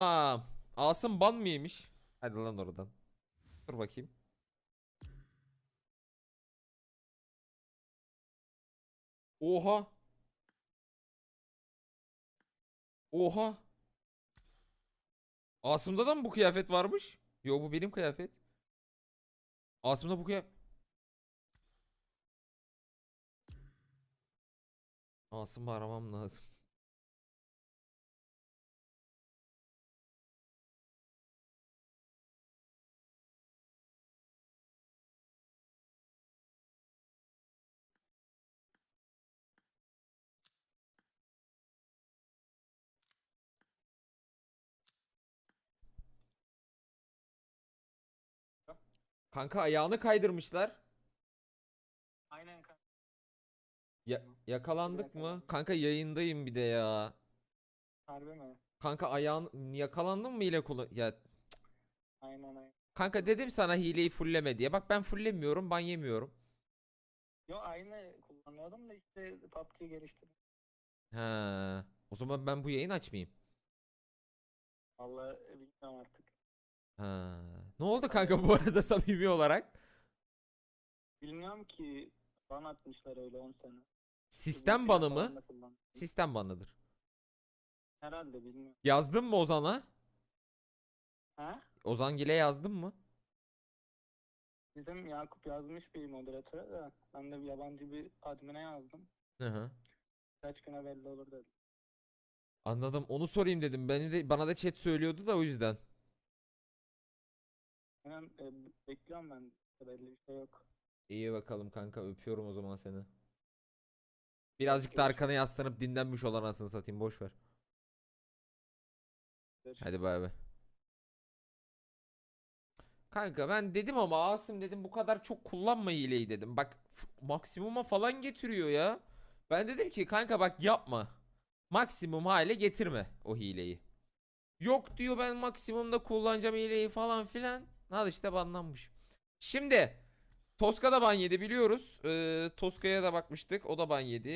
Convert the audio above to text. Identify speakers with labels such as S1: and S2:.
S1: Aa, Asım ban mı yemiş? Hadi lan oradan. Dur bakayım. Oha. Oha. Asım'da da mı bu kıyafet varmış? Yo bu benim kıyafet. Asım'da bu kıyafet. Asım'ı aramam lazım. Kanka ayağını kaydırmışlar.
S2: Aynen kanka.
S1: Ya yakalandık mı? Kanka yayındayım bir de ya.
S2: Harbi mi?
S1: Kanka ayağın yakalandın mı hile kullan ya
S2: Aynen aynen.
S1: kanka dedim sana hileyi fulleme diye. Bak ben fullemiyorum, ban yemiyorum.
S2: Yo aynı kullanıyordum da işte PUBG geliştirdim.
S1: Ha. O zaman ben bu yayın açmayayım.
S2: Vallahi bilmiyorum artık.
S1: Ha. Ne oldu kanka bu arada samimi olarak?
S2: Bilmiyorum ki ban atmışlar öyle 10 sene.
S1: Sistem banı mı? Sistem banıdır.
S2: Herhalde bilmiyorum.
S1: Yazdın mı Ozan'a?
S2: Ha?
S1: Ozangil'e yazdın mı?
S2: Bizim Yakup yazmış bir moderatöre de ben de bir yabancı bir admine yazdım.
S1: Hı hı.
S2: Kaç güne belli olur dedim.
S1: Anladım. Onu sorayım dedim. Beni de bana da chat söylüyordu da o yüzden.
S2: Hemen e, bekliyorum ben. Belli bir şey yok.
S1: İyi bakalım kanka. Öpüyorum o zaman seni. Birazcık da arkana yaslanıp dinlenmiş olan anasını satayım. Boş ver. Hadi bay bay. Kanka ben dedim ama Asım dedim bu kadar çok kullanma hileyi dedim. Bak maksimuma falan getiriyor ya. Ben dedim ki kanka bak yapma. Maksimum hale getirme o hileyi. Yok diyor ben maksimumda kullanacağım hileyi falan filan. Al işte banlanmış. Şimdi Toska da ban yedi biliyoruz. Ee, Toska'ya da bakmıştık. O da ban yedi.